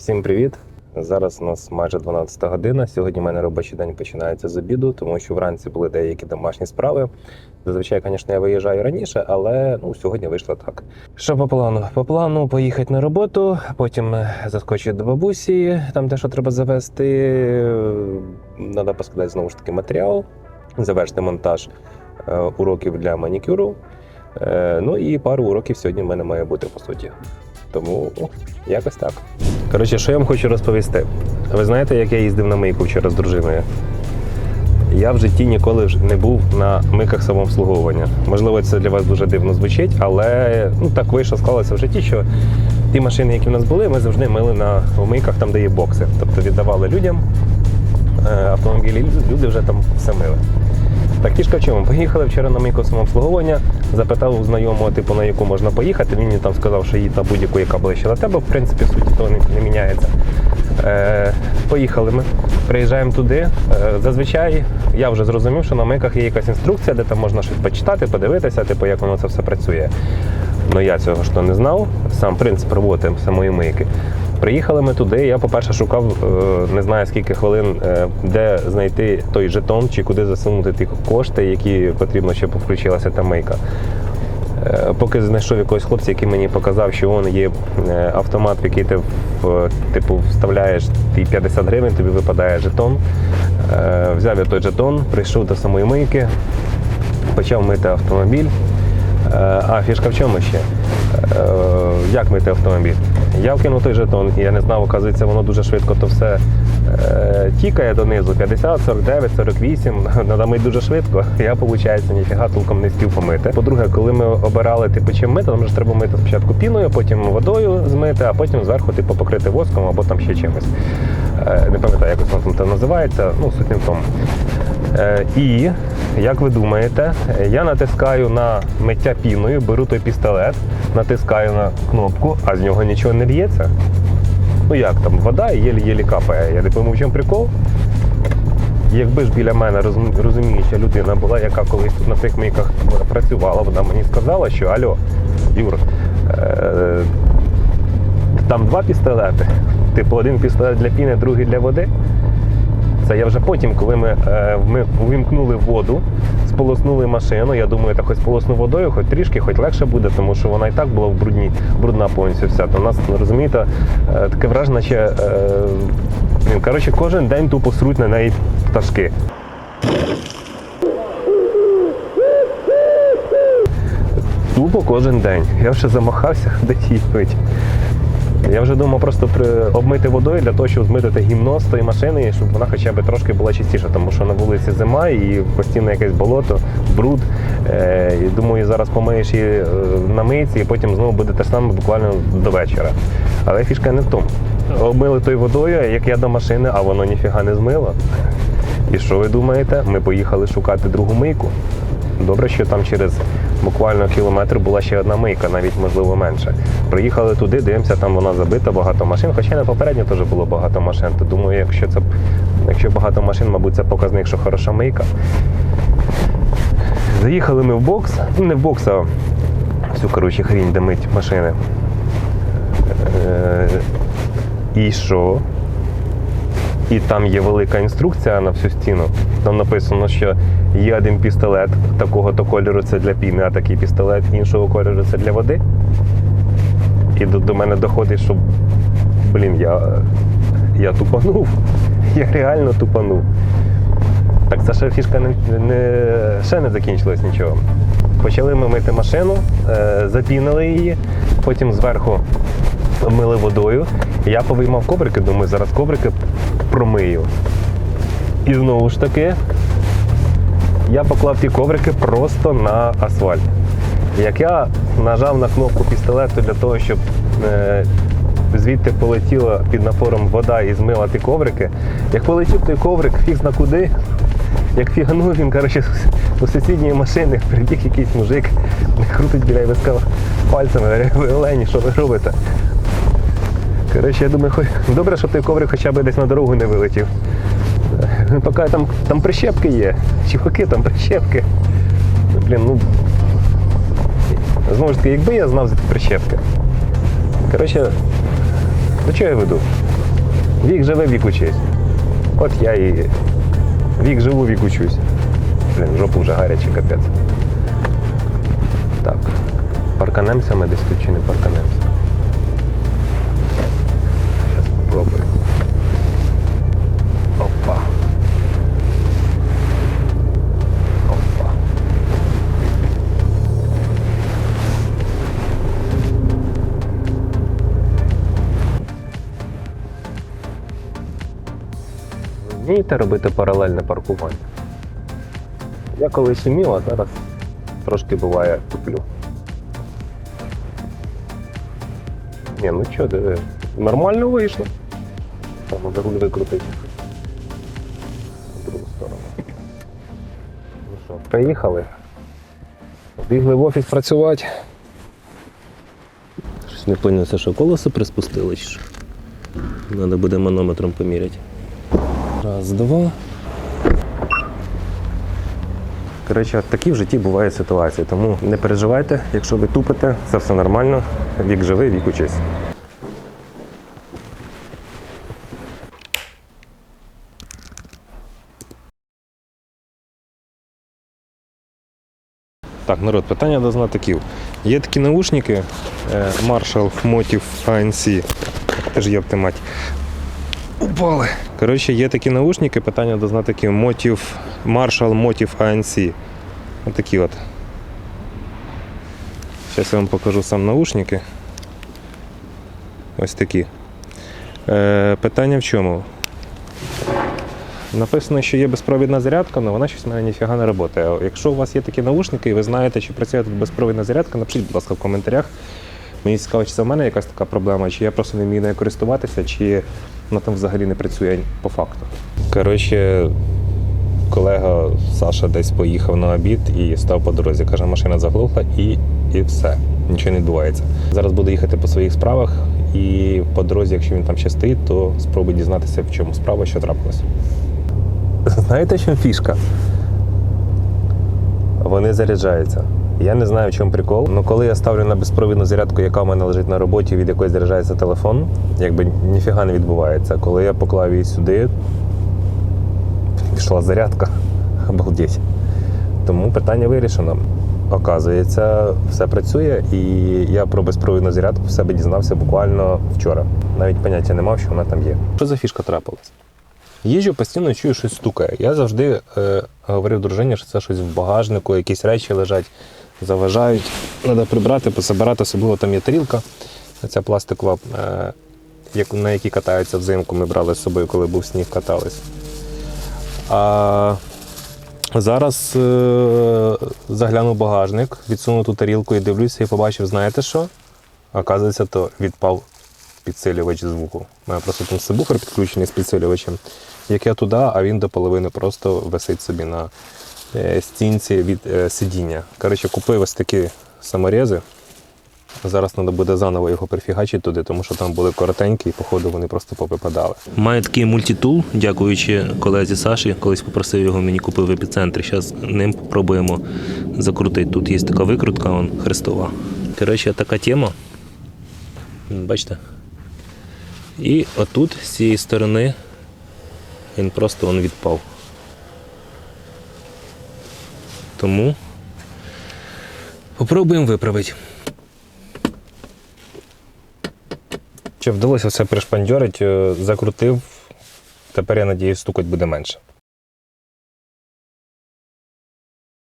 Всім привіт! Зараз у нас майже 12 година. Сьогодні в мене робочий день починається з обіду, тому що вранці були деякі домашні справи. Зазвичай, звісно, я виїжджаю раніше, але ну, сьогодні вийшло так. Що по плану? По плану поїхати на роботу, потім заскочити до бабусі, там те, що треба завести. Треба поскладати знову ж таки матеріал, завершити монтаж е, уроків для манікюру. Е, Ну і пару уроків сьогодні в мене має бути по суті. Тому якось так. Коротше, що я вам хочу розповісти? Ви знаєте, як я їздив на мийку вчора з дружиною? Я в житті ніколи ж не був на мийках самообслуговування. Можливо, це для вас дуже дивно звучить, але ну так вийшло, склалося в житті, що ті машини, які в нас були, ми завжди мили на мийках там, де є бокси. Тобто віддавали людям е, автомобілі, люди вже там все мили. Так фішка в чому? Поїхали вчора на мийку самообслуговування, запитав у знайомого, типу, на яку можна поїхати. Він мені там сказав, що їдь на будь-яку, яка ближче до тебе. В принципі, суті того не, не міняється. Е, поїхали ми, приїжджаємо туди. Е, зазвичай я вже зрозумів, що на мийках є якась інструкція, де там можна щось почитати, подивитися, типу, як воно це все працює. Ну я цього ж то не знав, сам принцип роботи самої мийки. Приїхали ми туди. Я, по-перше, шукав е, не знаю скільки хвилин, е, де знайти той жетон чи куди засунути ті кошти, які потрібно, щоб включилася та мийка. Е, Поки знайшов якогось хлопця, який мені показав, що він є автомат, в який ти типу, вставляєш ті 50 гривень, тобі випадає жетон. Взяв я той жетон, прийшов до самої мийки, почав мити автомобіль. А фішка в чому ще? Як мити автомобіль? Я вкинув той жетон, я не знав, оказується, воно дуже швидко то все е, тікає донизу. 50, 49, 48. Надо мити дуже швидко. Я, виходить, ніфіга толком не спів помити. По-друге, коли ми обирали типу, чим мити, нам ж треба мити спочатку піною, потім водою змити, а потім зверху типу, покрити воском або там ще чимось. Е, Не пам'ятаю, як воно там це називається. Ну, суть не в тому. Е, І, як ви думаєте, я натискаю на миття піною, беру той пістолет, натискаю на кнопку, а з нього нічого не лється. Ну як там, вода і єлі-єлі капає. Я не пойму, в чому прикол. Якби ж біля мене розуміюча людина була, яка колись тут на цих мийках працювала, вона мені сказала, що Альо, Юр, е, там два пістолети. Типу, один пістолет для піни, другий для води. Це я вже потім, коли ми, е, ми вимкнули воду, сполоснули машину. Я думаю, так хоч сполосну водою, хоч трішки, хоч легше буде, тому що вона і так була в брудні, брудна повністю вся. То у нас, розумієте, е, таке враження, наче е, коротше, кожен день тупо сруть на неї пташки. Тупо кожен день. Я вже замахався її пити. Я вже думав просто при... обмити водою для того, щоб змити гімно з тої машини, щоб вона хоча б трошки була чистіша, тому що на вулиці зима і постійно якесь болото, бруд. Е, думаю, зараз помиєш її е, на мийці, і потім знову буде те ж саме буквально до вечора. Але фішка не в тому. Обмили тою водою, як я до машини, а воно ніфіга не змило. І що ви думаєте? Ми поїхали шукати другу мийку. Добре, що там через буквально кілометр була ще одна мийка, навіть можливо менше. Приїхали туди, дивимося, там вона забита, багато машин. Хоча на попередньо теж було багато машин. То думаю, якщо це якщо багато машин, мабуть, це показник, що хороша мийка. Заїхали ми в бокс, ну не в бокс, а всю коротше хрінь, де мить машини. Е, І що? І там є велика інструкція на всю стіну. Там написано, що є один пістолет такого-то кольору це для піни, а такий пістолет іншого кольору це для води. І до, до мене доходить, що блін, я, я тупанув. Я реально тупанув. Так це ще фішка не, не, ще не закінчилось нічого. Почали ми мити машину, е, запінили її, потім зверху мили водою. Я повиймав коврики, думаю, зараз коврики промию. І знову ж таки, я поклав ті коврики просто на асфальт. Як я нажав на кнопку пістолету для того, щоб е, звідти полетіла під напором вода і змила ті коврики, як полетів той коврик, фіг зна куди, як фіганув він, коротше, до сусідньої машини прибіг якийсь мужик, крутить біля виска пальцями, говорить, олені, що ви робите? Коротше, я думаю, хоч добре, щоб той коврик хоча б десь на дорогу не вилетів. Е, Поки там, там прищепки є. Чуваки, там прищепки. Блін, ну. Знову ж таки, якби я знав за ті прищепки. Коротше, до чого я веду? Вік живе, вік учись. От я і вік живу, вік учусь. Блін, жопу вже гарячий капець. Так. Парканемося ми десь тут чи не парканемося. Ви робити паралельне паркування? Я колись вмів, а зараз трошки буває туплю. Ні, ну що, диви, нормально вийшло. Там треба руль викрутити. В другу сторону. Ну що, приїхали. Бігли в офіс працювати. Щось не поняв, що колесо приспустили? Треба буде манометром поміряти. Раз, два. Коротше, такі в житті бувають ситуації, тому не переживайте, якщо ви тупите, це все нормально. Вік живий, вік учись. Так, народ, питання до знатоків. Є такі наушники е, Marshall Motive ANC. Теж є мать. Упали. Коротше, є такі наушники, питання до знатоків Motive, Marshall Motive ANC. Отакі от. Зараз я вам покажу сам наушники. Ось такі. Е, питання в чому? Написано, що є безпровідна зарядка, але вона щось мене ніфіга не працює. Якщо у вас є такі наушники і ви знаєте, чи працює тут безпровідна зарядка, напишіть, будь ласка, в коментарях. Мені цікаво, чи це в мене якась така проблема, чи я просто не вмію нею користуватися, чи вона там взагалі не працює по факту. Коротше, колега Саша десь поїхав на обід і став по дорозі. Каже, машина заглохла і, і все. Нічого не відбувається. Зараз буду їхати по своїх справах, і по дорозі, якщо він там ще стоїть, то спробую дізнатися, в чому справа, що трапилось. Знаєте, чому фішка? Вони заряджаються. Я не знаю, в чому прикол. але коли я ставлю на безпровідну зарядку, яка в мене лежить на роботі, від якої заряджається телефон, якби ніфіга не відбувається. Коли я поклав її сюди, пішла зарядка. Обалдеть. Тому питання вирішено. Оказується, все працює, і я про безпровідну зарядку в себе дізнався буквально вчора. Навіть поняття не мав, що вона там є. Що за фішка трапилась? Їжджу, постійно чую, щось стукає. Я завжди е, говорив дружині, що це щось в багажнику, якісь речі лежать, заважають. Треба прибрати, пособирати, особливо там є тарілка, ця пластикова, е, на якій катаються взимку. Ми брали з собою, коли був сніг, катались. А зараз е, заглянув багажник, відсунув ту тарілку і дивлюся і побачив, знаєте що? Оказується, то відпав підсилювач звуку. У мене просто там сабвуфер підключений з підсилювачем. Як я туди, а він до половини просто висить собі на е, стінці від е, сидіння. Коротше, купив ось такі саморези. Зараз треба буде заново його прифігачити туди, тому що там були коротенькі і, походу, вони просто повипадали. Маю такий мультитул, дякуючи колезі Саші. Колись попросив його, мені купив в епіцентрі. Зараз ним спробуємо закрутити. Тут є така викрутка, он хрестова. Коротше, така тема. Бачите? І отут, з цієї сторони, він просто он відпав. Тому попробуємо виправити. Чи вдалося все пришпандьорити, е, закрутив. Тепер я надіюсь, стукать буде менше.